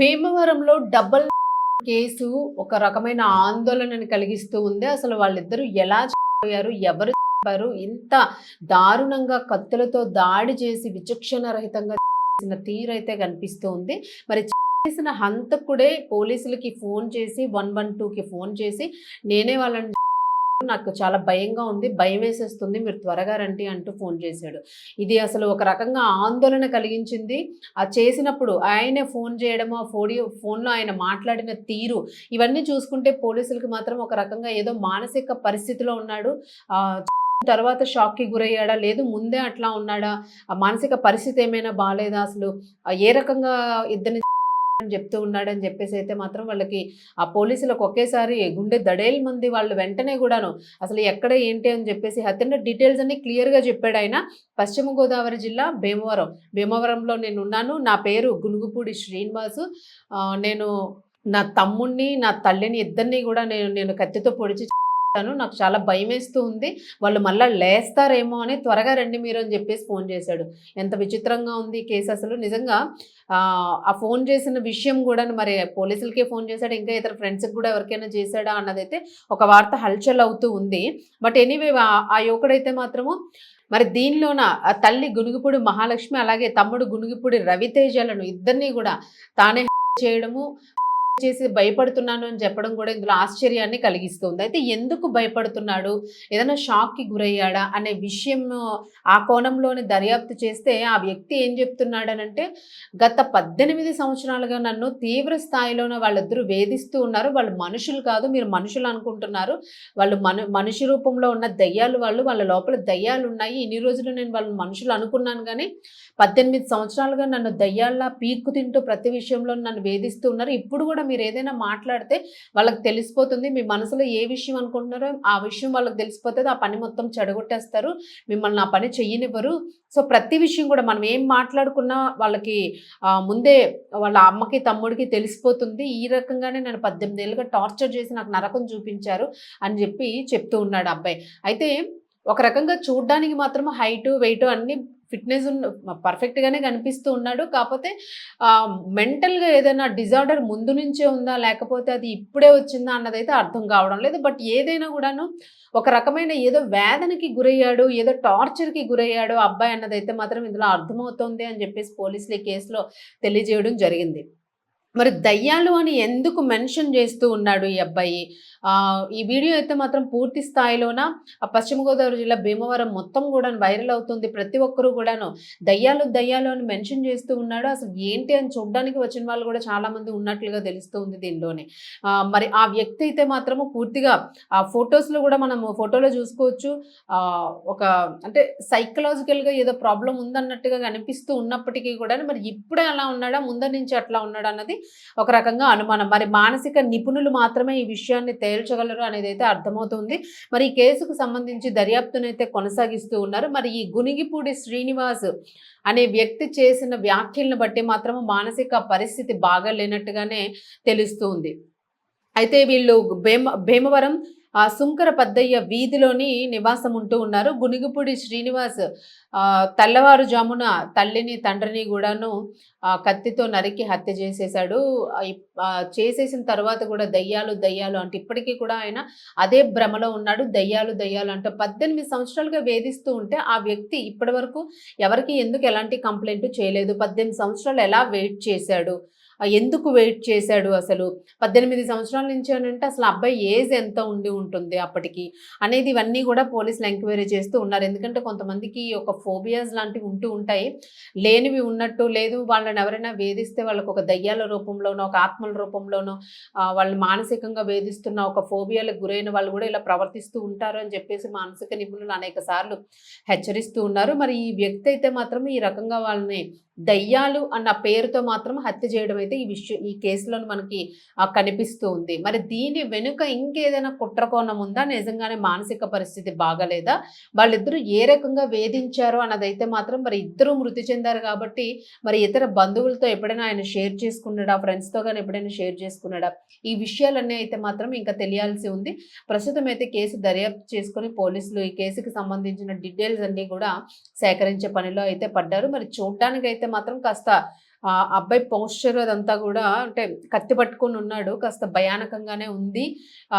భీమవరంలో double case ఒక రకమైన ఆందోళనని కలిగిస్తూ ఉంది. అసలు వాళ్ళిద్దరూ ఎలా పోయారు ఎవరు చెప్పారు ఇంత దారుణంగా కత్తులతో దాడి చేసి విచక్షణ రహితంగా చేసిన తీరు అయితే కనిపిస్తూ ఉంది. మరి చేసిన హంతకుడే పోలీసులకి ఫోన్ చేసి వన్ వన్ టూకి ఫోన్ చేసి నేనే వాళ్ళని నాకు చాలా భయంగా ఉంది భయం వేసేస్తుంది. మీరు త్వరగా రండి అంటూ ఫోన్ చేశాడు. ఇది అసలు ఒక రకంగా ఆందోళన కలిగించింది. ఆ చేసినప్పుడు ఆయనే ఫోన్ చేయడము ఆ ఫోడి ఫోన్లో ఆయన మాట్లాడిన తీరు ఇవన్నీ చూసుకుంటే పోలీసులకు మాత్రం ఒక రకంగా ఏదో మానసిక పరిస్థితిలో ఉన్నాడు. తర్వాత షాక్కి గురయ్యాడా? లేదు ముందే అట్లా ఉన్నాడా? ఆ మానసిక పరిస్థితి ఏమైనా బాగాలేదా అసలు? ఏ రకంగా ఇద్దరిని అని చెప్తూ ఉన్నాడని చెప్పేసి అయితే మాత్రం వాళ్ళకి ఆ పోలీసులకు ఒకేసారి గుండె దడేల్ మంది వాళ్ళు వెంటనే కూడాను అసలు ఎక్కడ ఏంటి అని చెప్పేసి హత్యన డీటెయిల్స్ అన్ని క్లియర్గా చెప్పాడు ఆయన. పశ్చిమ గోదావరి జిల్లా భీమవరం. భీమవరంలో నేను ఉన్నాను. నా పేరు గునుగుపూడి శ్రీనివాసు. నేను నా తమ్ముణ్ణి నా తల్లిని ఇద్దరిని కూడా నేను నేను కత్తితో పొడిచి తను నాకు చాలా భయం వేస్తూ ఉంది వాళ్ళు మళ్ళీ లేస్తారేమో అని త్వరగా రండి మీరు అని చెప్పేసి ఫోన్ చేశాడు. ఎంత విచిత్రంగా ఉంది కేసు అసలు. నిజంగా ఆ, ఫోన్ చేసిన విషయం కూడా మరి పోలీసులకే ఫోన్ చేశాడు? ఇంకా ఇతర ఫ్రెండ్స్కి కూడా ఎవరికైనా చేశాడా? అన్నదైతే ఒక వార్త హల్చల్ అవుతూ ఉంది. బట్ ఎనీవే ఆ యువకుడైతే మాత్రము మరి దీనిలోన తల్లి గునుగుపూడి మహాలక్ష్మి అలాగే తమ్ముడు గునుగుపూడి రవితేజలను ఇద్దరిని కూడా తానే చేయడము చేసి భయపడుతున్నాను అని చెప్పడం కూడా ఇందులో ఆశ్చర్యాన్ని కలిగిస్తుంది. అయితే ఎందుకు భయపడుతున్నాడు? ఏదైనా షాక్కి గురయ్యాడా? అనే విషయం ఆ కోణంలోనే దర్యాప్తు చేస్తే ఆ వ్యక్తి ఏం చెప్తున్నాడనంటే గత పద్దెనిమిది సంవత్సరాలుగా నన్ను తీవ్ర స్థాయిలోనే వాళ్ళిద్దరూ వేధిస్తూ ఉన్నారు. వాళ్ళు మనుషులు కాదు మీరు మనుషులు అనుకుంటున్నారు. వాళ్ళు మను మనిషి రూపంలో ఉన్న దయ్యాలు వాళ్ళు వాళ్ళ లోపల దయ్యాలు ఉన్నాయి. ఇన్ని రోజులు నేను వాళ్ళని మనుషులు అనుకున్నాను కానీ పద్దెనిమిది సంవత్సరాలుగా నన్ను దయ్యాల్లా పీక్కు తింటూ ప్రతి విషయంలో నన్ను వేధిస్తూ ఉన్నారు. ఇప్పుడు కూడా మీరు ఏదైనా మాట్లాడితే వాళ్ళకి తెలిసిపోతుంది మీ మనసులో ఏ విషయం అనుకుంటున్నారో ఆ విషయం వాళ్ళకి తెలిసిపోతుంది ఆ పని మొత్తం చెడగొట్టేస్తారు మిమ్మల్ని ఆ పని చెయ్యనివ్వరు. సో ప్రతి విషయం కూడా మనం ఏం మాట్లాడుకున్నా వాళ్ళకి ముందే వాళ్ళ అమ్మకి తమ్ముడికి తెలిసిపోతుంది. ఈ రకంగానే నేను పద్దెనిమిది ఏళ్ళుగా టార్చర్ చేసి నాకు నరకం చూపించారు అని చెప్పి చెప్తూ ఉన్నాడు అబ్బాయి. అయితే ఒక రకంగా చూడ్డానికి మాత్రం హైట్ వెయిట్ అన్ని ఫిట్నెస్ ఉన్న పర్ఫెక్ట్గానే కనిపిస్తూ ఉన్నాడు. కాకపోతే మెంటల్గా ఏదైనా డిజార్డర్ ముందు నుంచే ఉందా లేకపోతే అది ఇప్పుడే వచ్చిందా అన్నదైతే అర్థం కావడం లేదు. బట్ ఏదైనా కూడాను ఒక రకమైన ఏదో వేదనకి గురయ్యాడు ఏదో టార్చర్కి గురయ్యాడు అబ్బాయి అన్నదైతే మాత్రం ఇందులో అర్థమవుతోంది అని చెప్పేసి పోలీసులు ఈ కేసులో తెలియజేయడం జరిగింది. మరి దయ్యాలు అని ఎందుకు మెన్షన్ చేస్తూ ఉన్నాడు ఈ అబ్బాయి? ఈ వీడియో అయితే మాత్రం పూర్తి స్థాయిలోన? ఆ పశ్చిమ గోదావరి జిల్లా భీమవరం మొత్తం కూడా వైరల్ అవుతుంది ప్రతి ఒక్కరూ కూడాను. దయ్యాలు దయ్యాలు అని మెన్షన్ చేస్తూ ఉన్నాడు. అసలు ఏంటి అని చూడడానికి వచ్చిన వాళ్ళు కూడా చాలామంది ఉన్నట్లుగా తెలుస్తూ ఉంది దీనిలోనే మరి ఆ వ్యక్తి అయితే మాత్రము పూర్తిగా ఆ ఫొటోస్లో కూడా మనము ఫోటోలో చూసుకోవచ్చు. ఒక అంటే సైకలాజికల్గా ఏదో ప్రాబ్లం ఉందన్నట్టుగా కనిపిస్తూ ఉన్నప్పటికీ కూడా మరి ఇప్పుడే అలా ఉన్నాడా? ముందర నుంచి అట్లా ఉన్నాడా? అన్నది ఒక రకంగా అనుమానం. మరి మానసిక నిపుణులు మాత్రమే ఈ విషయాన్ని తేల్చగలరు అనేది అయితే అర్థమవుతుంది. మరి ఈ కేసుకు సంబంధించి దర్యాప్తునైతే కొనసాగిస్తూ ఉన్నారు. మరి ఈ గునిగిపూడి శ్రీనివాస్ అనే వ్యక్తి చేసిన వ్యాఖ్యలను బట్టి మాత్రం మానసిక పరిస్థితి బాగా లేనట్టుగానే తెలుస్తుంది అయితే వీళ్ళు భీమ భీమవరం ఆ సుంకర పద్దయ్య వీధిలోని నివాసం ఉంటూ ఉన్నారు. గునిగిపూడి శ్రీనివాస్ తెల్లవారుజామున తల్లిని తండ్రిని కూడాను కత్తితో నరికి హత్య చేసేశాడు. చేసేసిన తర్వాత కూడా దయ్యాలు దయ్యాలు అంటే ఇప్పటికీ కూడా ఆయన అదే భ్రమలో ఉన్నాడు. దయ్యాలు దయ్యాలు అంటే పద్దెనిమిది సంవత్సరాలుగా వేధిస్తూ ఉంటే ఆ వ్యక్తి ఇప్పటి వరకు ఎవరికి ఎందుకు ఎలాంటి కంప్లైంట్ చేయలేదు? పద్దెనిమిది సంవత్సరాలు ఎలా వెయిట్ చేశాడు? ఎందుకు వెయిట్ చేశాడు అసలు? పద్దెనిమిది సంవత్సరాల నుంచి అని అంటే అసలు అబ్బాయి ఏజ్ ఎంత ఉండి ఉంటుంది అప్పటికి? అనేది ఇవన్నీ కూడా పోలీసులు ఎంక్వైరీ చేస్తూ ఉన్నారు. ఎందుకంటే కొంతమందికి ఒక ఫోబియాస్ లాంటివి ఉంటూ ఉంటాయి. లేనివి ఉన్నట్టు లేదు. వాళ్ళని ఎవరైనా వేధిస్తే వాళ్ళకి ఒక దయ్యాల రూపంలోనో ఒక ఆత్మల రూపంలోనో వాళ్ళు మానసికంగా వేధిస్తున్న ఒక ఫోబియాలకు గురైన వాళ్ళు కూడా ఇలా ప్రవర్తిస్తూ ఉంటారు అని చెప్పేసి మానసిక నిపుణులు అనేక సార్లు హెచ్చరిస్తూ ఉన్నారు. మరి ఈ వ్యక్తి అయితే మాత్రం ఈ రకంగా వాళ్ళని దయ్యాలు అన్న పేరుతో మాత్రం హత్య చేయడం అయితే ఈ విషయం ఈ కేసులో మనకి కనిపిస్తూ ఉంది. మరి దీని వెనుక ఇంకేదైనా కుట్రకోణం ఉందా? నిజంగానే మానసిక పరిస్థితి బాగలేదా? వాళ్ళిద్దరూ ఏ రకంగా వేధించారో అన్నదైతే మాత్రం మరి ఇద్దరు మృతి చెందారు కాబట్టి మరి ఇతర బంధువులతో ఎప్పుడైనా ఆయన షేర్ చేసుకున్నాడా? ఫ్రెండ్స్తో కానీ ఎప్పుడైనా షేర్ చేసుకున్నాడా? ఈ విషయాలన్నీ అయితే మాత్రం ఇంకా తెలియాల్సి ఉంది. ప్రస్తుతం అయితే కేసు దర్యాప్తు చేసుకుని పోలీసులు ఈ కేసుకి సంబంధించిన డీటెయిల్స్ అన్నీ కూడా సేకరించే పనిలో అయితే పడ్డారు. మరి చూడడానికి అయితే మాత్రం కాస్త ఆ అబ్బాయి పోస్చర్ అదంతా కూడా అంటే కత్తి పట్టుకొని ఉన్నాడు కాస్త భయానకంగానే ఉంది. ఆ,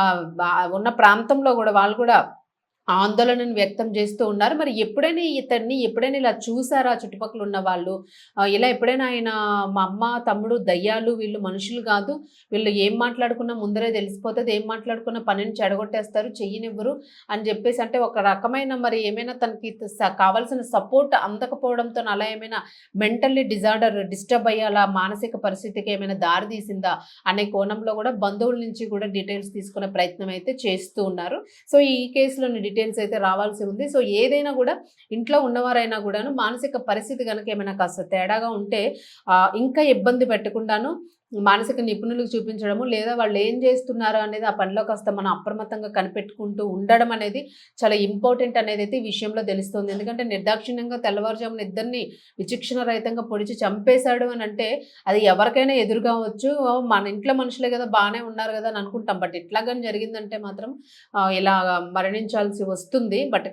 ఉన్న ప్రాంతంలో కూడా వాళ్ళు కూడా ఆందోళనను వ్యక్తం చేస్తూ ఉన్నారు. మరి ఎప్పుడైనా ఇతన్ని ఎప్పుడైనా ఇలా చూసారా? చుట్టుపక్కల ఉన్న వాళ్ళు? ఇలా ఎప్పుడైనా ఆయన మా అమ్మ తమ్ముడు దయ్యాలు వీళ్ళు మనుషులు కాదు. వీళ్ళు ఏం మాట్లాడుకున్నా ముందరే తెలిసిపోతుంది. ఏం మాట్లాడుకున్నా పనిని చెడగొట్టేస్తారు. చెయ్యనివ్వరు అని చెప్పేసి అంటే ఒక రకమైన మరి ఏమైనా తనకి కావాల్సిన సపోర్ట్ అందకపోవడంతో అలా ఏమైనా మెంటల్లీ డిజార్డర్ డిస్టర్బ్ అయ్యేలా మానసిక పరిస్థితికి ఏమైనా దారి తీసిందా? అనే కోణంలో కూడా బంధువుల నుంచి కూడా డీటెయిల్స్ తీసుకునే ప్రయత్నం అయితే చేస్తూ ఉన్నారు. సో ఈ కేసులోని డీటెయిల్స్ అయితే రావాల్సి ఉంది. సో ఏదైనా కూడా ఇంట్లో ఉన్నవారైనా కూడాను మానసిక పరిస్థితి కనుక ఏమైనా కాస్త తేడాగా ఉంటే ఇంకా ఇబ్బంది పెట్టకుండాను మానసిక నిపుణులకు చూపించడము లేదా వాళ్ళు ఏం చేస్తున్నారు అనేది ఆ పనిలో కాస్త మనం అప్రమత్తంగా కనిపెట్టుకుంటూ ఉండడం అనేది చాలా ఇంపార్టెంట్ అనేది అయితే ఈ విషయంలో తెలుస్తుంది. ఎందుకంటే నిర్దాక్షిణ్యంగా తెల్లవారుజామున ఇద్దరిని విచక్షణ రహితంగా పొడిచి చంపేశాడు అని అంటే అది ఎవరికైనా ఎదురుగా కావచ్చు మన ఇంట్లో మనుషులే కదా బాగానే ఉన్నారు కదా అని అనుకుంటాం. బట్ ఇట్లాగని జరిగిందంటే మాత్రం ఇలా మరణించాల్సి వస్తుంది. బట్